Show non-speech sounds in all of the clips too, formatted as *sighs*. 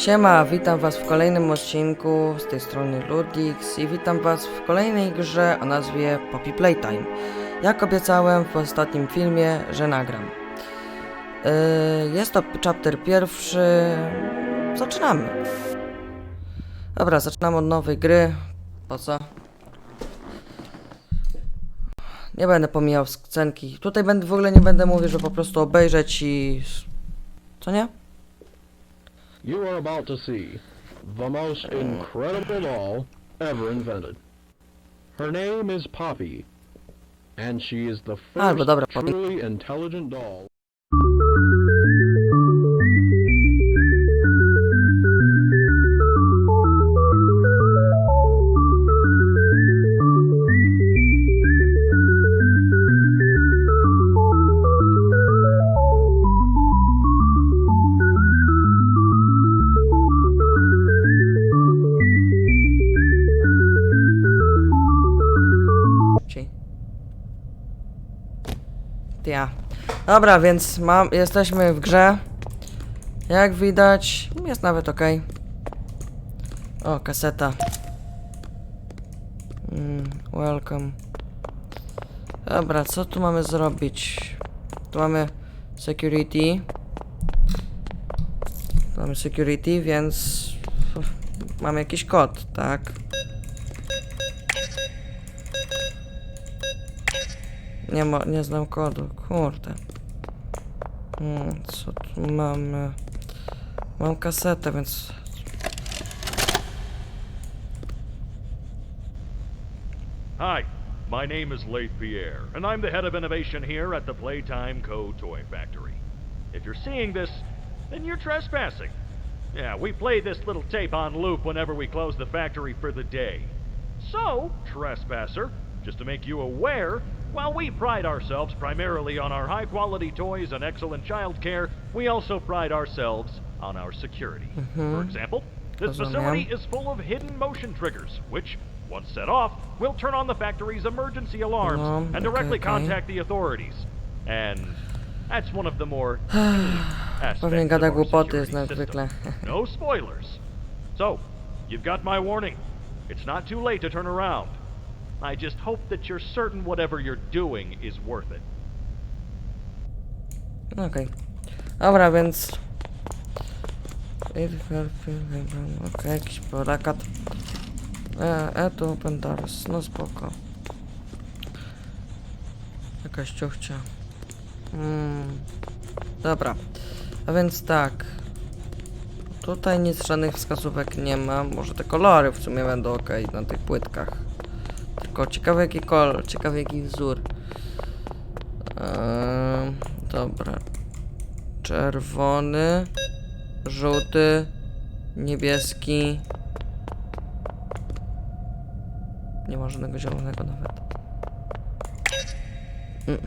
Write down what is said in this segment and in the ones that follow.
Siema, witam was w kolejnym odcinku z tej strony Ludix i witam was w kolejnej grze o nazwie Poppy Playtime. Jak obiecałem w ostatnim filmie, że nagram. Yy, jest to chapter pierwszy. Zaczynamy. Dobra, zaczynamy od nowej gry. Po co? Nie będę pomijał scenki. Tutaj będę, w ogóle nie będę mówił, że po prostu obejrzeć i... Co nie? You are about to see the most incredible doll ever invented. Her name is Poppy, and she is the ah, first Albo dobra, Poppy. truly intelligent doll. Ja. Dobra, więc mam, jesteśmy w grze. Jak widać, jest nawet ok. O, kaseta. Mm, welcome. Dobra, co tu mamy zrobić? Tu mamy security. Tu mamy security, więc mamy jakiś kod, tak? Nie ma, nie znam kodu, kurde. Hmm, co tu mamy? Mam kasetę, więc... Hi, my name is Leith Pierre, and I'm the head of innovation here at the Playtime Co. Toy Factory. If you're seeing this, then you're trespassing. Yeah, we play this little tape on loop whenever we close the factory for the day. So, trespasser, just to make you aware, while we pride ourselves primarily on our high quality toys and excellent child care, we also pride ourselves on our security. For example, this facility is full of hidden motion triggers, which, once set off, will turn on the factory's emergency alarms Um, and directly okay. contact the authorities. And that's one of the more *sighs* aspects of our głupoty, security system. No spoilers. So, you've got my warning. It's not too late to turn around. I just hope that you're certain whatever you're doing is worth it. Okej. Dobra, więc... Okej, jakiś plakat. E, e, tu open doors. No spoko. Jakaś ciuchcia. Mm. Dobra. A więc tak. Tutaj nic, żadnych wskazówek nie ma. Może te kolory w sumie będą ok na tych płytkach. Tylko ciekawy jaki kolor, ciekawy jaki wzór. Eee, dobra. Czerwony, żółty, niebieski. Nie ma żadnego zielonego nawet. Mm.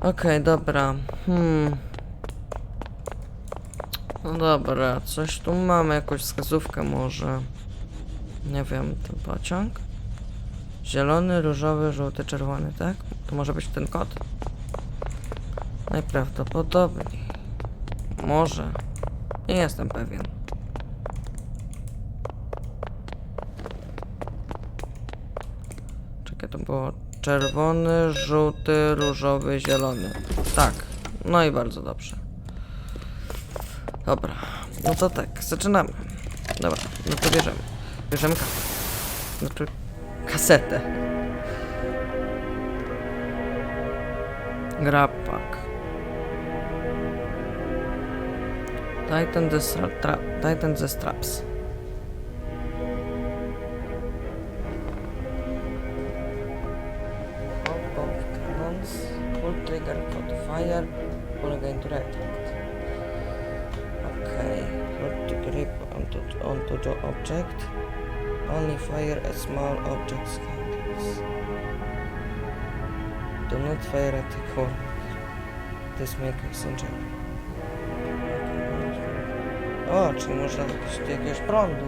Okej, dobra. Hmm. No dobra, coś tu mamy, jakąś wskazówkę może. Nie wiem, ten pociąg? Zielony, różowy, żółty, czerwony, tak? To może być ten kod? Najprawdopodobniej. Może. Nie jestem pewien. Czekaj, to było czerwony, żółty, różowy, zielony. Tak. No i bardzo dobrze. Dobra. No to tak, zaczynamy. Dobra, no to bierzemy. Bierzemy kasę. Znaczy kasetę. Grapak. Titan the, stra tra Titan the straps. Pull trigger for the fire. To. Okay. Hold the grip onto, onto the object. Only fire at small objects handles. Do not fire at the core. This make extension. O, czyli można jakiś, do jakiegoś prądu?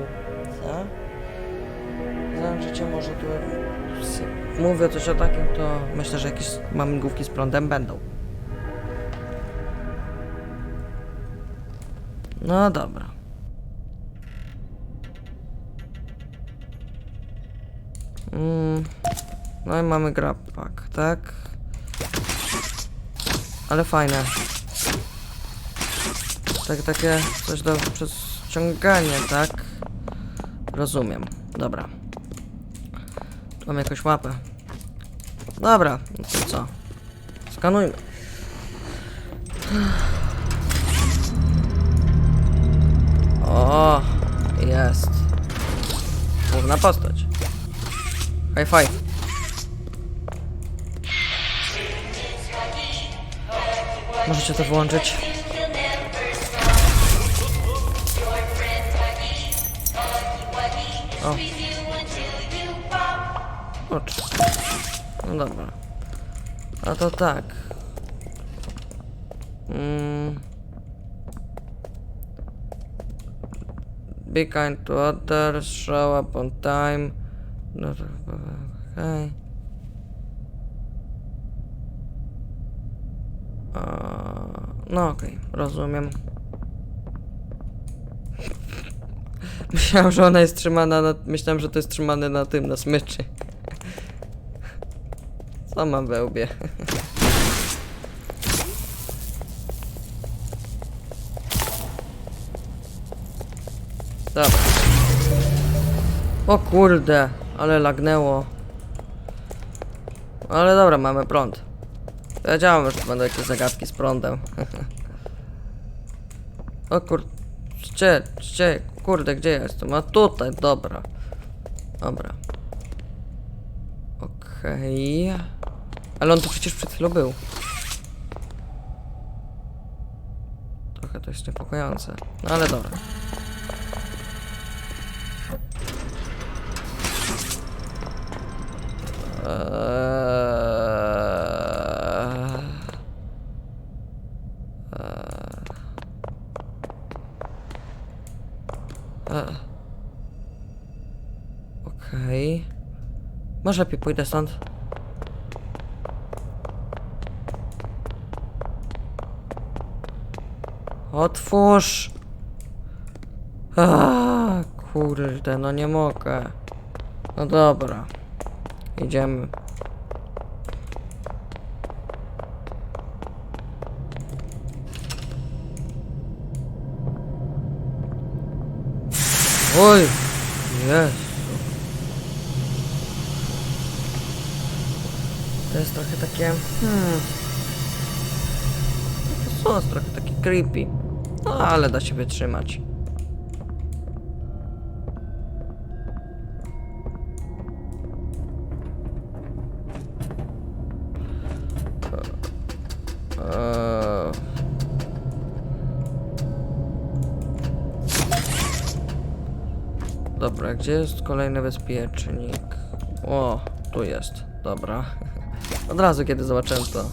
Znam życie może tu... Mówię coś o takim, to myślę, że jakieś mamigłówki z prądem będą. No dobra. Mm. No i mamy grapak, tak? Ale fajne. Tak, takie coś do przeciągania, tak? Rozumiem. Dobra. Tu mam jakąś łapę. Dobra, no to co? Skanujmy. O, jest. Główna postać. High five. Możecie to wyłączyć. O. Kurczę. No dobra. A to tak. Mm. Be kind to others, show up on time. No to okej. A, No okej, rozumiem. *laughs* Myślałem, że ona jest trzymana na... Myślałem, że to jest trzymane na tym, na smyczy. Co mam we łbie? *laughs* Dobra. O kurde, ale lagnęło. Ale dobra, mamy prąd. Wiedziałem, że będą jakieś zagadki z prądem. *laughs* o kur... Gdzie, gdzie, kurde, gdzie jestem? A tutaj, dobra. Dobra. Okej. Ale on tu przecież przed chwilą był. Trochę to jest niepokojące. No ale dobra. Eee... Eee... Okej. Może lepiej pójdę stąd. Otwórz! Aaa, kurde, no nie mogę. No dobra. Idziemy. Oj! Jezu. To jest trochę takie... Hmm... To jest trochę taki creepy. No, ale da się wytrzymać. Dobra, gdzie jest kolejny bezpiecznik? O, tu jest. Dobra. *laughs* Od razu kiedy zobaczyłem to.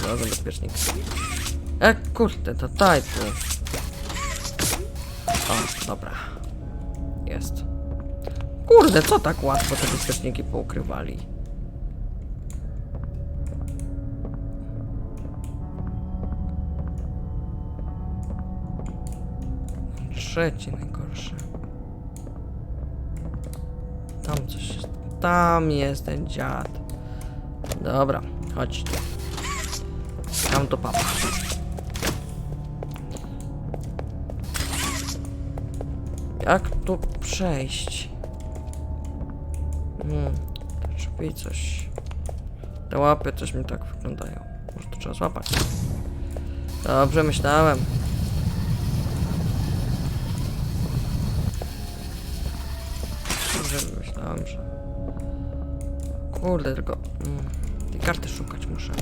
Znalazłem bezpiecznik. E, kurde, to daj tu. O, dobra. Jest. Kurde, co tak łatwo te bezpieczniki poukrywali? Trzeci najgorszy. Tam coś jest. Tam jest ten dziad. Dobra, chodź tu. Tam to papa. Jak tu przejść? Hmm, drzwi coś. Te łapy coś mi tak wyglądają. Może to trzeba złapać. Dobrze myślałem. Dobrze myślałem, że... Kurde, tylko... Mm, tej karty szukać muszę.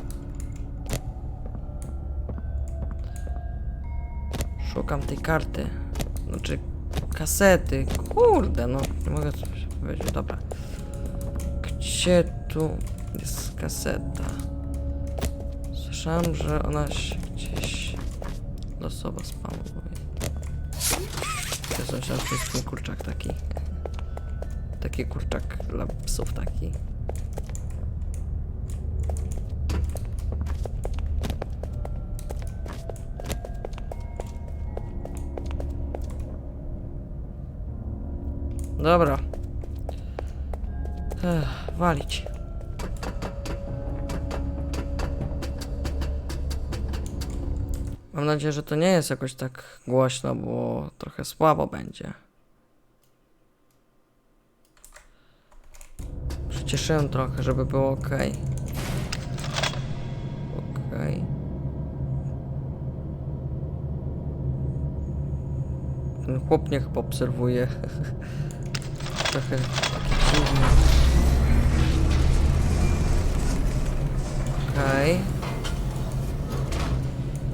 Szukam tej karty. Znaczy kasety. Kurde, no nie mogę sobie powiedzieć. Dobra. Gdzie tu jest kaseta? Słyszałem, że ona się gdzieś losowo spamuje. Ja słyszałem, że jest ten kurczak taki. Taki kurczak dla psów taki. Dobra. Ech, walić. Mam nadzieję, że to nie jest jakoś tak głośno, bo trochę słabo będzie. Przycieszyłem trochę, żeby było ok. Ok. Ten chłop niech obserwuje. *laughs* trochę taki dziwny.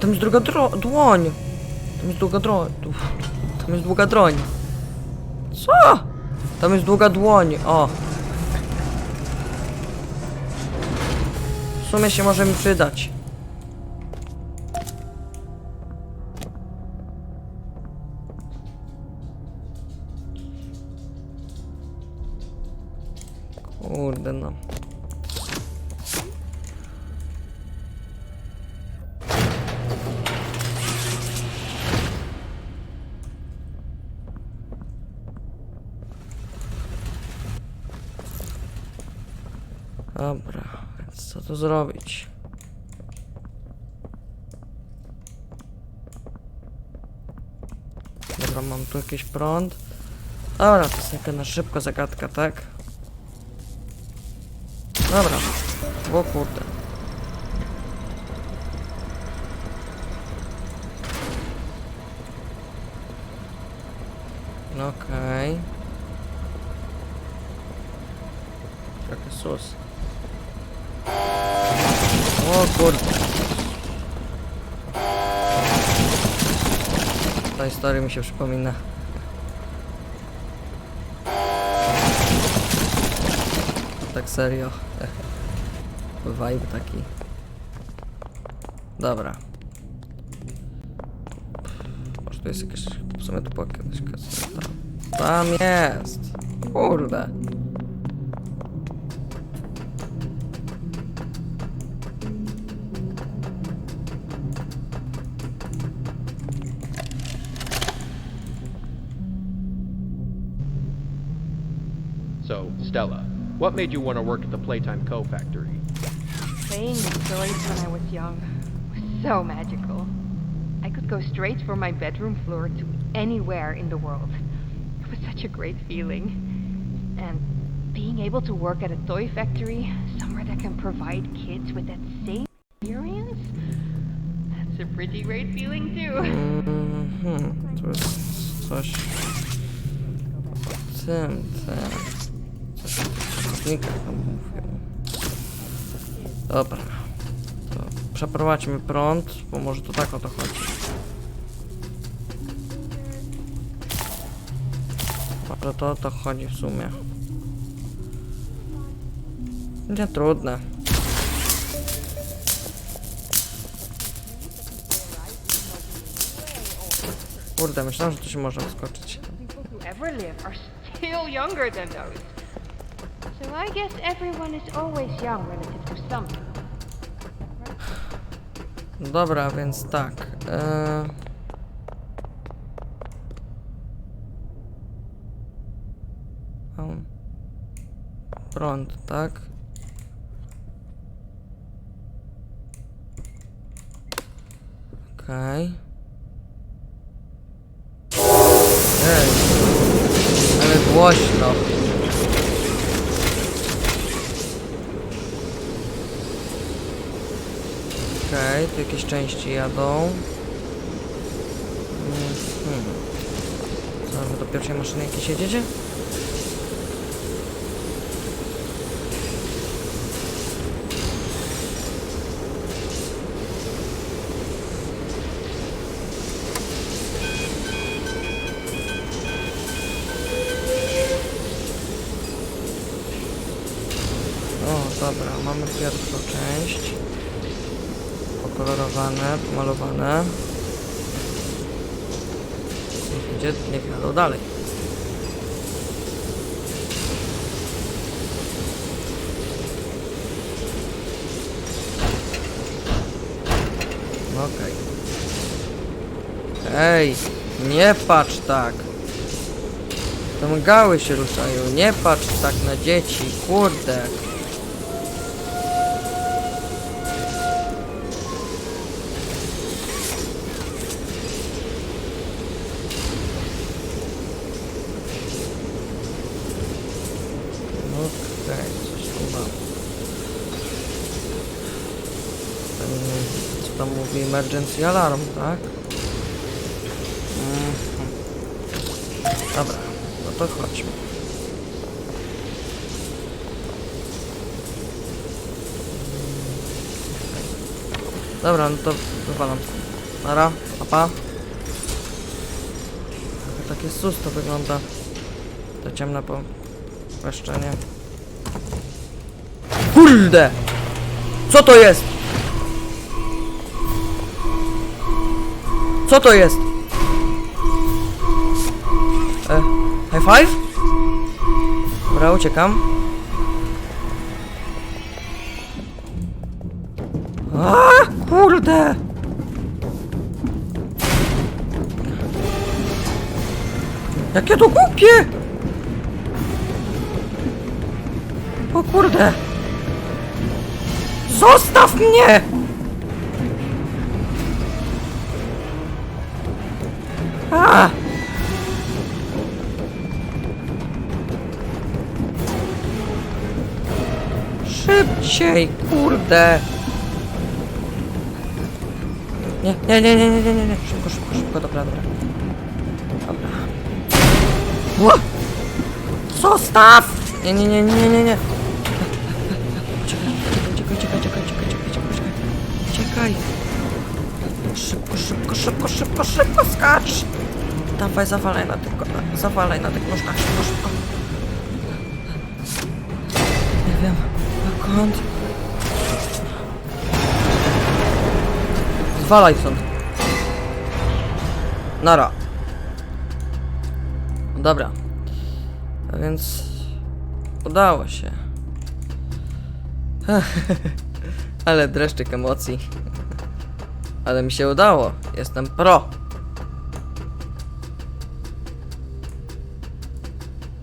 Tam jest druga dro- dłoń. Tam jest długa droń. Tam jest długa droń. Co? Tam jest długa dłoń. O. sumie się może mi przydać. Kurde no. Dobra, co tu zrobić? Dobra, mam tu jakiś prąd. Dobra, to jest taka na szybko zagadka, tak? Dobra. O kurde. Okej. Jaki sus. O kurde. Ta historia mi się przypomina. Tak serio. *laughs* Vibe taki. Dobra. Może tu jest jakieś... W sumie tu była kiedyś. Tam jest! Kurde. So, Stella, what made you want to work at the Playtime Co. factory? Playing with toys when I was young was so magical. I could go straight from my bedroom floor to anywhere in the world. It was such a great feeling. And being able to work at a toy factory, somewhere that can provide kids with that same experience, that's a pretty great feeling too. Mhm, tu jest o tych przeciwnikach tam mówią. Dobra. To przeprowadźmy prąd, bo może to tak o to chodzi. Może to o to chodzi w sumie. Nie trudne. Kurde, myślałem, że tu się może wskoczyć. I guess everyone is always young relative to something. Dobra, więc tak. E... Prąd, tak? Okej. Ej, ale głośno. Okej, tu jakieś części jadą. Mhm. Co, wy do pierwszej maszyny jakieś jedziecie? O, dobra, mamy pierwszą część. Pokolorowane, pomalowane. Niech idzie, niech jadą dalej. Okej. Ej, nie patrz tak. Tam gały się ruszają. Nie patrz tak na dzieci, kurde. Okej, coś tu mam. Ten, co tam mówi? Emergency alarm, tak? Mhm. Dobra, no to chodźmy. Dobra, no to wywalam. Nara, papa. Takie sus to wygląda. To ciemne pomieszczenie. Kurde! Co to jest? Co to jest? E, high five? Dobra, uciekam. A, kurde! Jakie to głupie! O kurde! Zostaw mnie! Szybciej, kurde! Nie, nie, nie, nie, nie, nie, nie. Szybko, szybko, szybko, dobra, dobra. Dobra. Ła! Zostaw! Nie, nie, nie, nie, nie, nie. Czekaj, czekaj, czekaj, czekaj, czekaj, czekaj. Czekaj. Szybko, szybko, szybko, szybko, szybko, skacz! Dawaj, zawalaj na tych, zawalaj na tych szybko, szybko. Nie wiem, dokąd. Zwalaj stąd. Nara. Dobra. A więc udało się. *laughs* Ale dreszczyk emocji. Ale mi się udało. Jestem pro.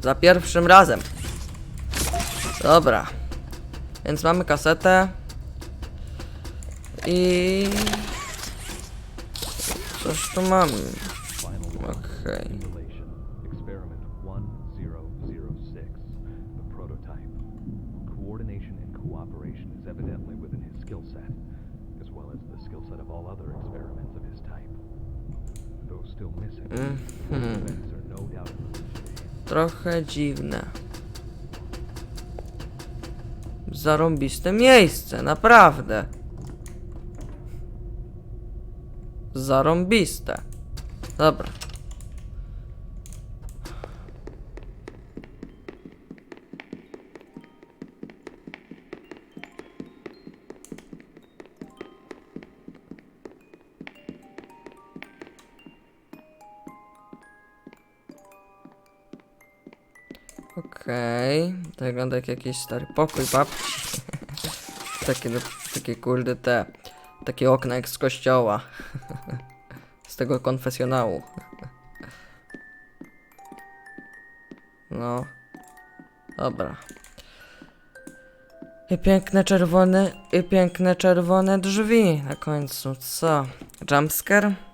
Za pierwszym razem. Dobra. Więc mamy kasetę. I... Coś tu mamy. Okej. Simulation. Trochę dziwne. Zarąbiste miejsce, naprawdę. Zarąbiste. Dobra. To wygląda jak jakiś stary pokój babci. *laughs* takie, no, takie kurde te, takie okna jak z kościoła. *laughs* z tego konfesjonału. *laughs* no, dobra. I piękne czerwone, i piękne czerwone drzwi na końcu, co? Jumpscare?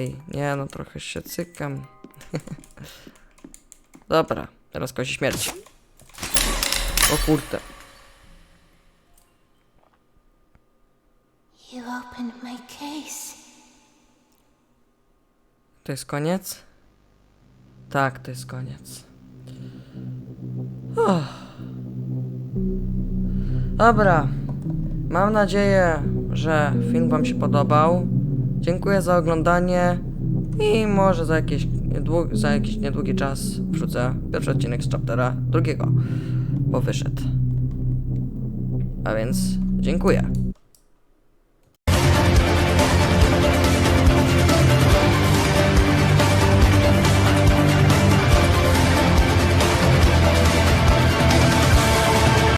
Ej, nie no, trochę się cykam. *laughs* Dobra, teraz kosi śmierci. O kurde. To jest koniec? Tak, to jest koniec. Uff. Dobra. Mam nadzieję, że film Wam się podobał. Dziękuję za oglądanie i może za, jakieś niedłu- za jakiś niedługi czas wrzucę pierwszy odcinek z chaptera drugiego, bo wyszedł. A więc dziękuję.